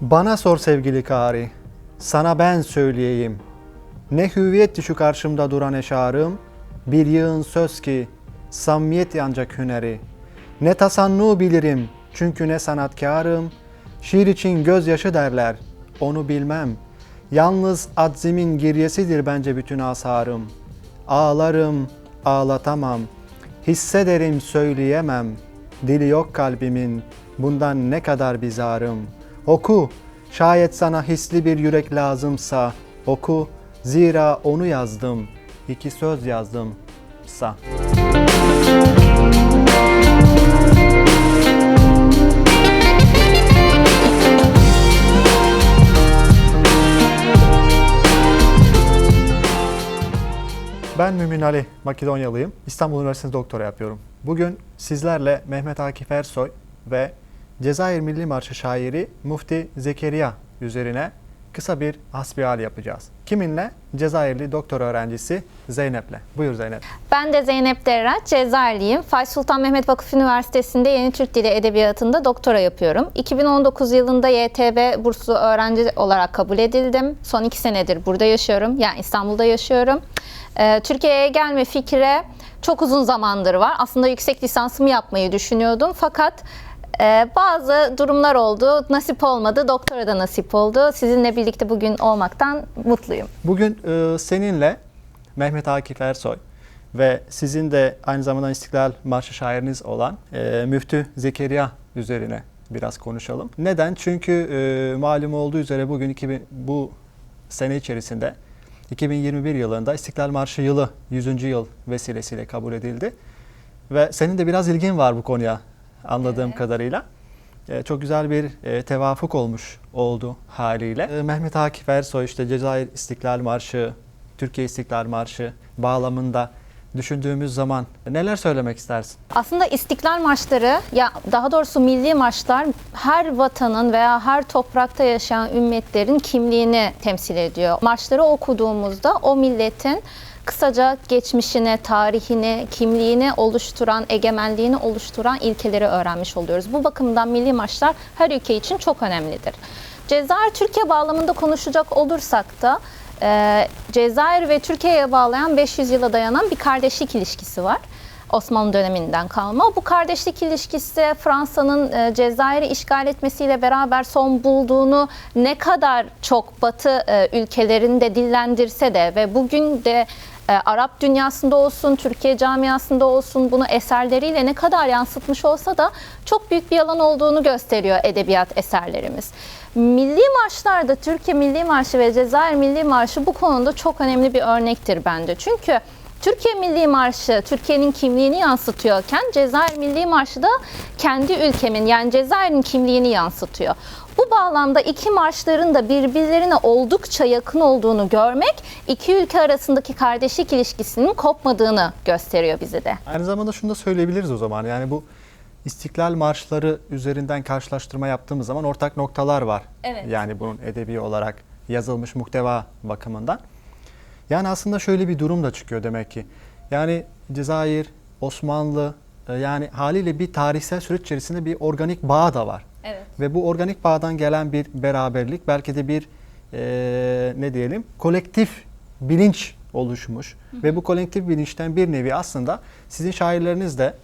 Bana sor sevgili Kari, sana ben söyleyeyim. Ne hüviyetti şu karşımda duran eşarım, bir yığın söz ki, samimiyet ancak hüneri. Ne tasannu bilirim, çünkü ne sanatkarım, şiir için gözyaşı derler, onu bilmem. Yalnız adzimin giryesidir bence bütün asarım. Ağlarım, ağlatamam, hissederim söyleyemem. Dili yok kalbimin, bundan ne kadar bizarım. Oku, şayet sana hisli bir yürek lazımsa, oku, zira onu yazdım, iki söz yazdım sa. Ben Mümin Ali, Makedonyalıyım. İstanbul Üniversitesi'nde doktora yapıyorum. Bugün sizlerle Mehmet Akif Ersoy ve Cezayir Milli Marşı şairi Mufti Zekeriya üzerine kısa bir hasbihal yapacağız. Kiminle? Cezayirli doktor öğrencisi Zeynep'le. Buyur Zeynep. Ben de Zeynep Derraç, Cezayirliyim. Fatih Sultan Mehmet Vakıf Üniversitesi'nde Yeni Türk Dili Edebiyatı'nda doktora yapıyorum. 2019 yılında YTB burslu öğrenci olarak kabul edildim. Son iki senedir burada yaşıyorum. Yani İstanbul'da yaşıyorum. Ee, Türkiye'ye gelme fikri çok uzun zamandır var. Aslında yüksek lisansımı yapmayı düşünüyordum. Fakat e, bazı durumlar oldu. Nasip olmadı. Doktora da nasip oldu. Sizinle birlikte bugün olmaktan mutluyum. Bugün e, seninle Mehmet Akif Ersoy ve sizin de aynı zamanda İstiklal Marşı şairiniz olan e, Müftü Zekeriya üzerine biraz konuşalım. Neden? Çünkü e, malum olduğu üzere bugün 2000, bu sene içerisinde 2021 yılında İstiklal Marşı yılı 100. yıl vesilesiyle kabul edildi. Ve senin de biraz ilgin var bu konuya anladığım Evet. kadarıyla. E, Çok güzel bir e, tevafuk olmuş oldu haliyle. E, Mehmet Akif Ersoy işte Cezayir İstiklal Marşı, Türkiye İstiklal Marşı bağlamında düşündüğümüz zaman neler söylemek istersin? Aslında istiklal marşları ya daha doğrusu milli marşlar her vatanın veya her toprakta yaşayan ümmetlerin kimliğini temsil ediyor. Marşları okuduğumuzda o milletin kısaca geçmişini, tarihini, kimliğini oluşturan, egemenliğini oluşturan ilkeleri öğrenmiş oluyoruz. Bu bakımdan milli marşlar her ülke için çok önemlidir. Cezayir Türkiye bağlamında konuşacak olursak da e, Cezayir ve Türkiye'ye bağlayan 500 yıla dayanan bir kardeşlik ilişkisi var. Osmanlı döneminden kalma. Bu kardeşlik ilişkisi Fransa'nın e, Cezayir'i işgal etmesiyle beraber son bulduğunu ne kadar çok Batı e, ülkelerinde dillendirse de ve bugün de e, Arap dünyasında olsun, Türkiye camiasında olsun bunu eserleriyle ne kadar yansıtmış olsa da çok büyük bir yalan olduğunu gösteriyor edebiyat eserlerimiz. Milli marşlarda Türkiye Milli Marşı ve Cezayir Milli Marşı bu konuda çok önemli bir örnektir bende. Çünkü Türkiye Milli Marşı Türkiye'nin kimliğini yansıtıyorken Cezayir Milli Marşı da kendi ülkemin yani Cezayir'in kimliğini yansıtıyor. Bu bağlamda iki marşların da birbirlerine oldukça yakın olduğunu görmek iki ülke arasındaki kardeşlik ilişkisinin kopmadığını gösteriyor bize de. Aynı zamanda şunu da söyleyebiliriz o zaman. Yani bu İstiklal Marşları üzerinden karşılaştırma yaptığımız zaman ortak noktalar var. Evet. Yani bunun edebi olarak yazılmış muhteva bakımından. Yani aslında şöyle bir durum da çıkıyor demek ki. Yani Cezayir, Osmanlı e, yani haliyle bir tarihsel süreç içerisinde bir organik bağ da var. Evet. Ve bu organik bağdan gelen bir beraberlik belki de bir e, ne diyelim kolektif bilinç oluşmuş. Ve bu kolektif bilinçten bir nevi aslında sizin şairleriniz de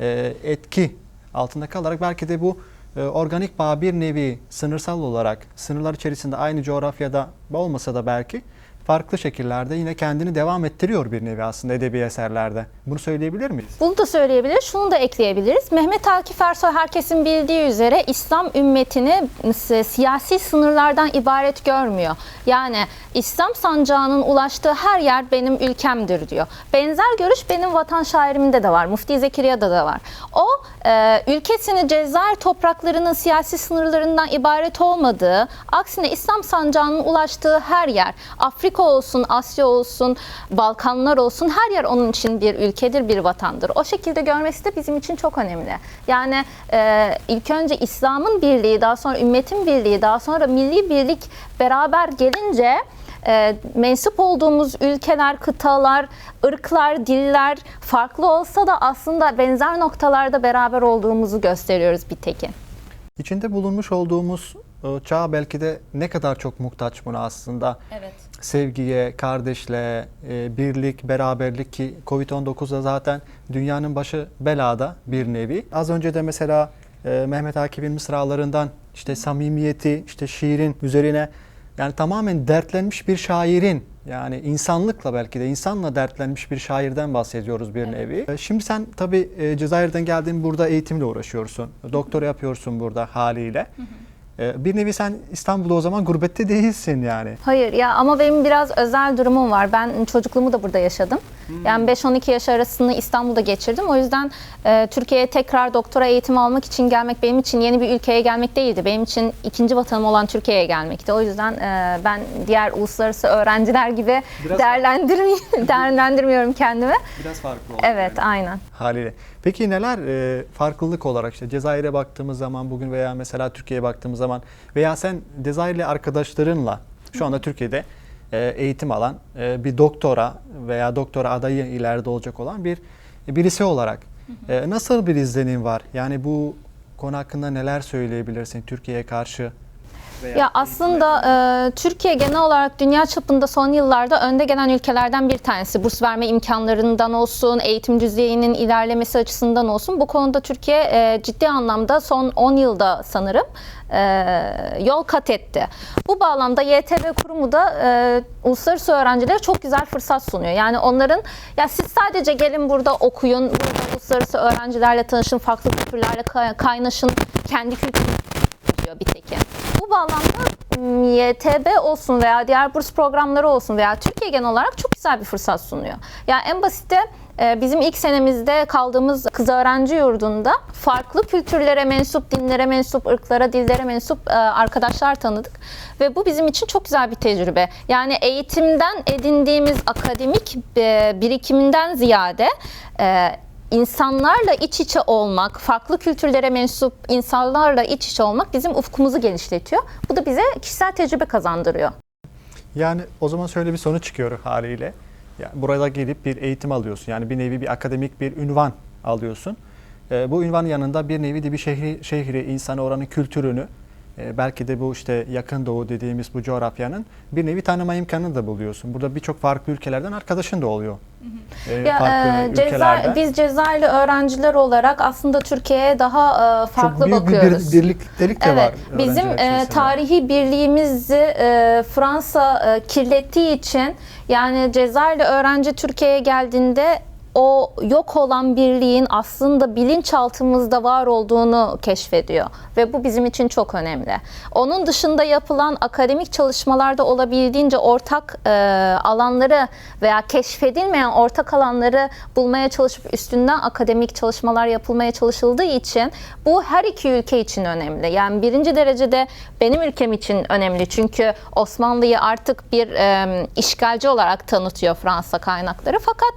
e, etki altında kalarak belki de bu e, organik bağ bir nevi sınırsal olarak sınırlar içerisinde aynı coğrafyada olmasa da belki farklı şekillerde yine kendini devam ettiriyor bir nevi aslında edebi eserlerde. Bunu söyleyebilir miyiz? Bunu da söyleyebiliriz, şunu da ekleyebiliriz. Mehmet Akif Ersoy herkesin bildiği üzere İslam ümmetini si- siyasi sınırlardan ibaret görmüyor. Yani İslam sancağının ulaştığı her yer benim ülkemdir diyor. Benzer görüş benim vatan şairimde de var, Mufti Zekeriya'da da var. O e, ülkesini Cezayir topraklarının siyasi sınırlarından ibaret olmadığı, aksine İslam sancağının ulaştığı her yer, Afrika olsun, Asya olsun, Balkanlar olsun her yer onun için bir ülkedir, bir vatandır. O şekilde görmesi de bizim için çok önemli. Yani e, ilk önce İslam'ın birliği, daha sonra ümmetin birliği, daha sonra milli birlik beraber gelince e, mensup olduğumuz ülkeler, kıtalar, ırklar, diller farklı olsa da aslında benzer noktalarda beraber olduğumuzu gösteriyoruz bir tekin. İçinde bulunmuş olduğumuz e, çağ belki de ne kadar çok muhtaç buna aslında. Evet. Sevgiye, kardeşliğe, e, birlik, beraberlik ki Covid-19'da zaten dünyanın başı belada bir nevi. Az önce de mesela e, Mehmet Akif'in mısralarından işte samimiyeti, işte şiirin üzerine yani tamamen dertlenmiş bir şairin yani insanlıkla belki de insanla dertlenmiş bir şairden bahsediyoruz bir nevi. E, Şimdi sen tabii e, Cezayir'den geldin burada eğitimle uğraşıyorsun. Doktora yapıyorsun burada haliyle. E, Bir nevi sen İstanbul'da o zaman gurbette değilsin yani. Hayır ya ama benim biraz özel durumum var. Ben çocukluğumu da burada yaşadım. Yani 5-12 yaş arasını İstanbul'da geçirdim. O yüzden e, Türkiye'ye tekrar doktora eğitimi almak için gelmek benim için yeni bir ülkeye gelmek değildi. Benim için ikinci vatanım olan Türkiye'ye gelmekti. O yüzden e, ben diğer uluslararası öğrenciler gibi Biraz- değerlendirmi- değerlendirmiyorum kendimi. Biraz farklı oldu. Evet, aynen. Haliyle. Peki neler e, farklılık olarak işte Cezayir'e baktığımız zaman bugün veya mesela Türkiye'ye baktığımız zaman veya sen Cezayirli arkadaşlarınla şu anda Türkiye'de eğitim alan e, bir doktora veya doktora adayı ileride olacak olan bir birisi olarak e, nasıl bir izlenim var? Yani bu konu hakkında neler söyleyebilirsin Türkiye'ye karşı? Veya Ya aslında e, Türkiye genel olarak dünya çapında son yıllarda önde gelen ülkelerden bir tanesi. Burs verme imkanlarından olsun, eğitim düzeyinin ilerlemesi açısından olsun. Bu konuda Türkiye e, ciddi anlamda son 10 yılda sanırım e, yol kat etti. Bu bağlamda YTV kurumu da e, uluslararası öğrencilere çok güzel fırsat sunuyor. Yani onların ya siz sadece gelin burada okuyun, burada uluslararası öğrencilerle tanışın, farklı kültürlerle kay- kaynaşın, kendi kültürünüzü bir teki. Bu bağlamda YTB olsun veya diğer burs programları olsun veya Türkiye genel olarak çok güzel bir fırsat sunuyor. Yani en basiti e, bizim ilk senemizde kaldığımız kız öğrenci yurdunda farklı kültürlere mensup, dinlere mensup, ırklara, dillere mensup e, arkadaşlar tanıdık. Ve bu bizim için çok güzel bir tecrübe. Yani eğitimden edindiğimiz akademik e, birikiminden ziyade e, insanlarla iç içe olmak, farklı kültürlere mensup insanlarla iç içe olmak bizim ufkumuzu genişletiyor. Bu da bize kişisel tecrübe kazandırıyor. Yani o zaman şöyle bir sonuç çıkıyor haliyle. Yani burada gelip bir eğitim alıyorsun. Yani bir nevi bir akademik bir ünvan alıyorsun. Ee, bu ünvanın yanında bir nevi de bir şehri, şehri insanı oranın kültürünü e, belki de bu işte yakın doğu dediğimiz bu coğrafyanın bir nevi tanıma imkanı da buluyorsun. Burada birçok farklı ülkelerden arkadaşın da oluyor. Ee, Ya, e, Cezayir, biz Cezayirli öğrenciler olarak aslında Türkiye'ye daha e, farklı Çok büyük bakıyoruz. bir, birliktelik de var. Evet, bizim öğrenciler e, tarihi birliğimizi e, Fransa e, kirlettiği için yani Cezayirli öğrenci Türkiye'ye geldiğinde o yok olan birliğin aslında bilinçaltımızda var olduğunu keşfediyor ve bu bizim için çok önemli. Onun dışında yapılan akademik çalışmalarda olabildiğince ortak e, alanları veya keşfedilmeyen ortak alanları bulmaya çalışıp üstünden akademik çalışmalar yapılmaya çalışıldığı için bu her iki ülke için önemli. Yani birinci derecede benim ülkem için önemli çünkü Osmanlı'yı artık bir e, işgalci olarak tanıtıyor Fransa kaynakları fakat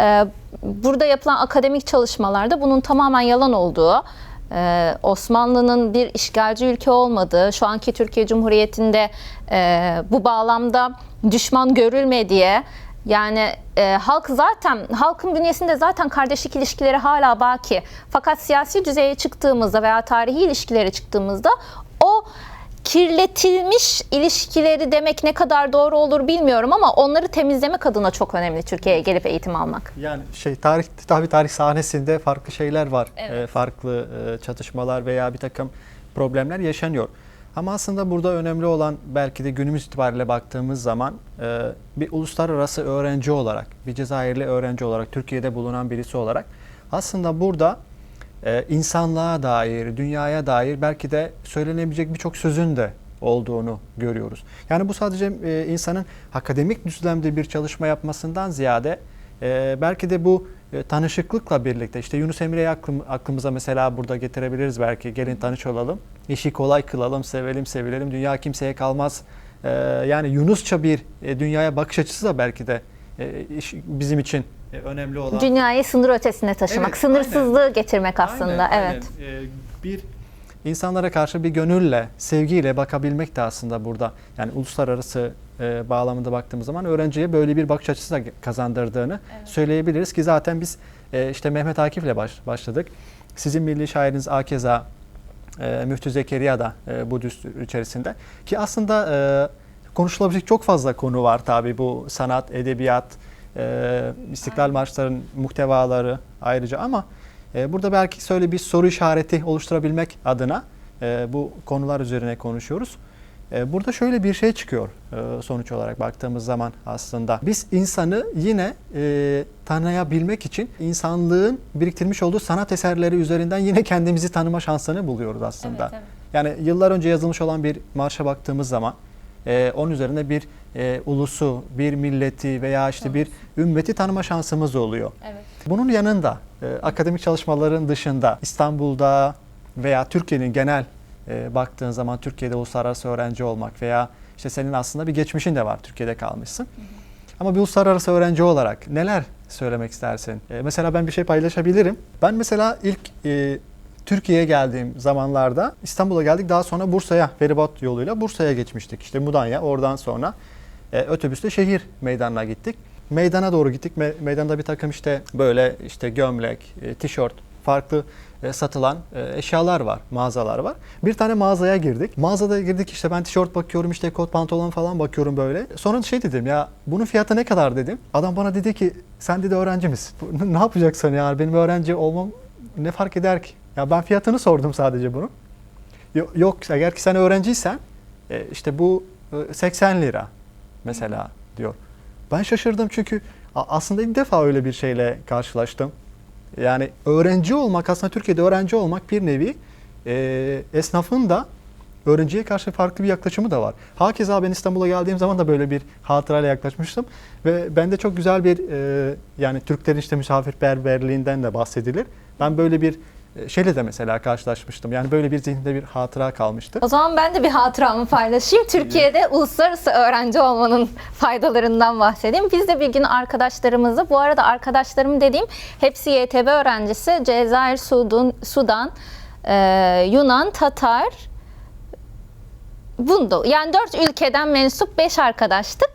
e, burada yapılan akademik çalışmalarda bunun tamamen yalan olduğu, e, Osmanlı'nın bir işgalci ülke olmadığı, şu anki Türkiye Cumhuriyeti'nde e, bu bağlamda düşman görülmediği, yani e, halk zaten halkın bünyesinde zaten kardeşlik ilişkileri hala baki. Fakat siyasi düzeye çıktığımızda veya tarihi ilişkilere çıktığımızda kirletilmiş ilişkileri demek ne kadar doğru olur bilmiyorum ama onları temizlemek adına çok önemli Türkiye'ye gelip eğitim almak. Yani şey tarih tabii tarih sahnesinde farklı şeyler var. Evet. Ee, farklı e, çatışmalar veya bir takım problemler yaşanıyor. Ama aslında burada önemli olan belki de günümüz itibariyle baktığımız zaman e, bir uluslararası öğrenci olarak, bir Cezayirli öğrenci olarak, Türkiye'de bulunan birisi olarak aslında burada e, insanlığa dair, dünyaya dair belki de söylenebilecek birçok sözün de olduğunu görüyoruz. Yani bu sadece e, insanın akademik düzlemde bir çalışma yapmasından ziyade e, belki de bu e, tanışıklıkla birlikte işte Yunus Emre'yi aklım, aklımıza mesela burada getirebiliriz belki gelin tanış olalım, işi kolay kılalım, sevelim sevilelim, dünya kimseye kalmaz. E, yani Yunusça bir e, dünyaya bakış açısı da belki de e, iş- bizim için e, önemli olan. Dünyayı sınır ötesine taşımak, Evet, sınırsızlığı getirmek aslında. Aynen, evet. aynen. Ee, bir insanlara karşı bir gönülle, sevgiyle bakabilmek de aslında burada. Yani uluslararası e, bağlamında baktığımız zaman öğrenciye böyle bir bakış açısı da kazandırdığını söyleyebiliriz ki zaten biz e, işte Mehmet Akif'le baş, başladık. Sizin milli şairiniz Akeza e, Müftü Zekeriya da e, bu düstur içerisinde. Ki aslında e, konuşulabilecek çok fazla konu var tabi bu sanat, edebiyat, e, İstiklal Marşları'nın muhtevaları ayrıca ama e, burada belki şöyle bir soru işareti oluşturabilmek adına e, bu konular üzerine konuşuyoruz. E, Burada şöyle bir şey çıkıyor e, sonuç olarak baktığımız zaman aslında. Biz insanı yine e, tanıyabilmek için insanlığın biriktirmiş olduğu sanat eserleri üzerinden yine kendimizi tanıma şansını buluyoruz aslında. Evet, evet. Yani yıllar önce yazılmış olan bir marşa baktığımız zaman e, onun üzerine bir e, ulusu, bir milleti veya işte bir ümmeti tanıma şansımız oluyor. Evet. Bunun yanında e, akademik çalışmaların dışında İstanbul'da veya Türkiye'nin genel e, baktığın zaman Türkiye'de uluslararası öğrenci olmak veya işte senin aslında bir geçmişin de var Türkiye'de kalmışsın. Ama bir uluslararası öğrenci olarak neler söylemek istersin? E, mesela ben bir şey paylaşabilirim. Ben mesela ilk e, Türkiye'ye geldiğim zamanlarda İstanbul'a geldik. Daha sonra Bursa'ya feribot yoluyla Bursa'ya geçmiştik. İşte Mudanya oradan sonra e, otobüste şehir meydanına gittik. Meydana doğru gittik. Me- meydanda bir takım işte böyle işte gömlek, e, tişört, farklı e, satılan e, eşyalar var, mağazalar var. Bir tane mağazaya girdik. Mağazada girdik işte ben tişört bakıyorum işte kot pantolon falan bakıyorum böyle. Sonra şey dedim ya bunun fiyatı ne kadar dedim. Adam bana dedi ki sen dedi öğrenci misin? Ne yapacaksın yani benim öğrenci olmam ne fark eder ki? Ya ben fiyatını sordum sadece bunun. Yo- Yok eğer ki sen öğrenciysen e, işte bu e, 80 lira mesela diyor. Ben şaşırdım çünkü aslında ilk defa öyle bir şeyle karşılaştım. Yani öğrenci olmak aslında Türkiye'de öğrenci olmak bir nevi e, esnafın da öğrenciye karşı farklı bir yaklaşımı da var. Hakeza ben İstanbul'a geldiğim zaman da böyle bir hatırayla yaklaşmıştım ve bende çok güzel bir e, yani Türklerin işte misafirperverliğinden de bahsedilir. Ben böyle bir e, şeyle de mesela karşılaşmıştım. Yani böyle bir zihnimde bir hatıra kalmıştı. O zaman ben de bir hatıramı paylaşayım. Türkiye'de uluslararası öğrenci olmanın faydalarından bahsedeyim. Biz de bir gün arkadaşlarımızı, bu arada arkadaşlarım dediğim hepsi YTB öğrencisi. Cezayir, Sudan, Sudan e, Yunan, Tatar, Bundu. Yani dört ülkeden mensup beş arkadaştık.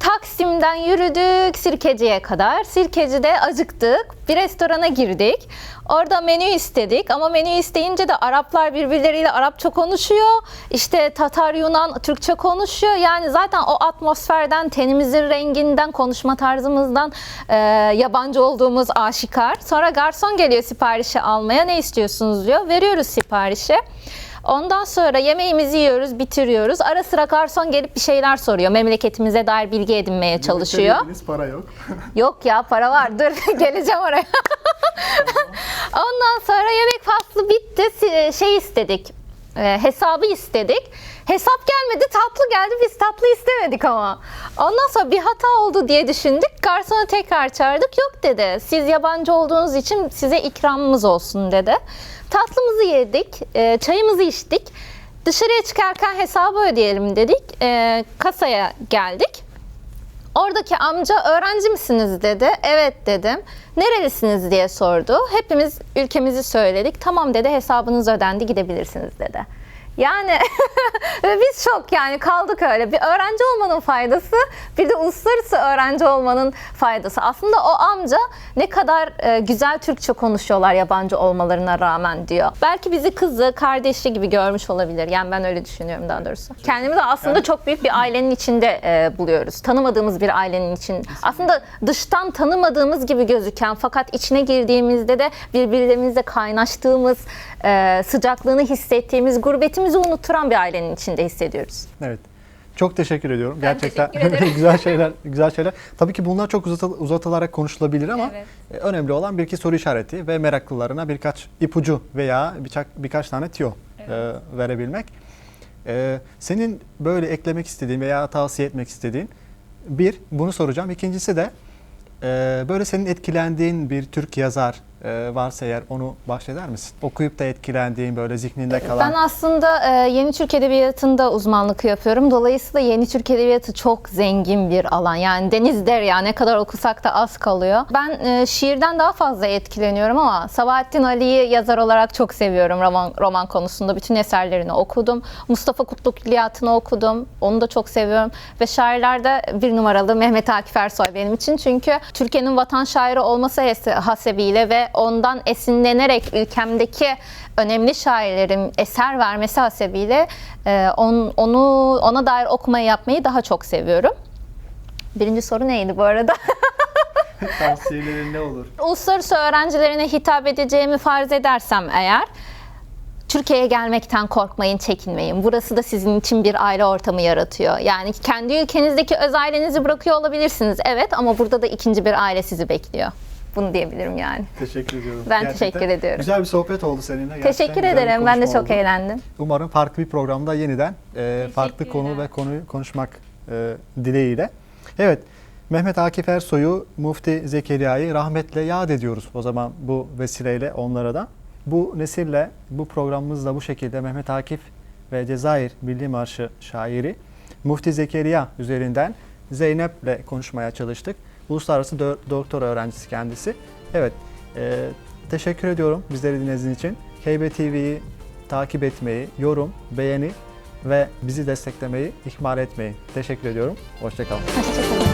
Taksim'den yürüdük Sirkeci'ye kadar. Sirkeci'de acıktık. Bir restorana girdik. Orada menü istedik ama menü isteyince de Araplar birbirleriyle Arapça konuşuyor. İşte Tatar, Yunan, Türkçe konuşuyor. Yani zaten o atmosferden, tenimizin renginden, konuşma tarzımızdan e, yabancı olduğumuz aşikar. Sonra garson geliyor siparişi almaya. Ne istiyorsunuz diyor. Veriyoruz siparişi. Ondan sonra yemeğimizi yiyoruz, bitiriyoruz. Ara sıra garson gelip bir şeyler soruyor. Memleketimize dair bilgi edinmeye çalışıyor. para yok. Yok ya para var. Dur geleceğim oraya. Ondan sonra yemek faslı bitti. Si- Şey istedik. e, hesabı istedik. Hesap gelmedi, tatlı geldi. Biz tatlı istemedik ama. Ondan sonra bir hata oldu diye düşündük. Garsonu tekrar çağırdık. Yok dedi. Siz yabancı olduğunuz için size ikramımız olsun dedi. Tatlımızı yedik, e, çayımızı içtik. Dışarıya çıkarken hesabı ödeyelim dedik. E, kasaya geldik. Oradaki amca öğrenci misiniz dedi. Evet dedim. Nerelisiniz diye sordu. Hepimiz ülkemizi söyledik. Tamam dedi hesabınız ödendi gidebilirsiniz dedi. Yani biz şok yani kaldık öyle. Bir öğrenci olmanın faydası bir de uluslararası öğrenci olmanın faydası. Aslında o amca ne kadar e, güzel Türkçe konuşuyorlar yabancı olmalarına rağmen diyor. Belki bizi kızı, kardeşi gibi görmüş olabilir. Yani ben öyle düşünüyorum daha doğrusu. Kendimizi aslında çok büyük bir ailenin içinde e, buluyoruz. Tanımadığımız bir ailenin için. Aslında dıştan tanımadığımız gibi gözüken fakat içine girdiğimizde de birbirlerimizle kaynaştığımız, e, sıcaklığını hissettiğimiz, gurbetimizi unutturan bir ailenin içinde hissediyoruz. Evet. Çok teşekkür ediyorum. Ben Gerçekten teşekkür güzel şeyler, güzel şeyler. Tabii ki bunlar çok uzatıl- uzatılarak konuşulabilir ama Evet. e, önemli olan bir iki soru işareti ve meraklılarına birkaç ipucu veya birkaç birkaç tane tiyo e, verebilmek. E, senin böyle eklemek istediğin veya tavsiye etmek istediğin bir bunu soracağım. İkincisi de e, böyle senin etkilendiğin bir Türk yazar e, varsa eğer onu bahseder misin? Okuyup da etkilendiğin böyle zihninde kalan. Ben aslında e, yeni Türk Edebiyatı'nda uzmanlık yapıyorum. Dolayısıyla yeni Türk Edebiyatı çok zengin bir alan. Yani deniz derya ne kadar okusak da az kalıyor. Ben e, şiirden daha fazla etkileniyorum ama Sabahattin Ali'yi yazar olarak çok seviyorum roman, roman konusunda. Bütün eserlerini okudum. Mustafa Kutlu Külliyatı'nı okudum. Onu da çok seviyorum. Ve şairlerde bir numaralı Mehmet Akif Ersoy benim için. Çünkü Türkiye'nin vatan şairi olması hasebiyle ve ondan esinlenerek ülkemdeki önemli şairlerin eser vermesi hasebiyle e, on- onu ona dair okumayı yapmayı daha çok seviyorum. Birinci soru neydi bu arada? Tavsiyelerin ne olur? Uluslararası öğrencilerine hitap edeceğimi farz edersem eğer Türkiye'ye gelmekten korkmayın, çekinmeyin. Burası da sizin için bir aile ortamı yaratıyor. Yani kendi ülkenizdeki öz ailenizi bırakıyor olabilirsiniz. Evet ama burada da ikinci bir aile sizi bekliyor. Bunu diyebilirim yani. Teşekkür ediyorum. Ben teşekkür ediyorum. Güzel bir sohbet oldu seninle. Gerçekten Teşekkür güzel bir ederim. Ben de konuşma çok oldu. eğlendim. Umarım farklı bir programda yeniden e, farklı konu ve konuyu konuşmak e, dileğiyle. Evet, Mehmet Akif Ersoy'u, Mufti Zekeriya'yı rahmetle yad ediyoruz o zaman bu vesileyle onlara da. Bu nesille, bu programımızda bu şekilde Mehmet Akif ve Cezayir Milli Marşı şairi Mufti Zekeriya üzerinden Zeynep'le konuşmaya çalıştık. Uluslararası dö- doktora öğrencisi kendisi. Evet, e, teşekkür ediyorum bizleri dinlediğiniz için. KB TV'yi takip etmeyi, yorum, beğeni ve bizi desteklemeyi ihmal etmeyin. Teşekkür ediyorum. Hoşçakalın. Hoşçakalın.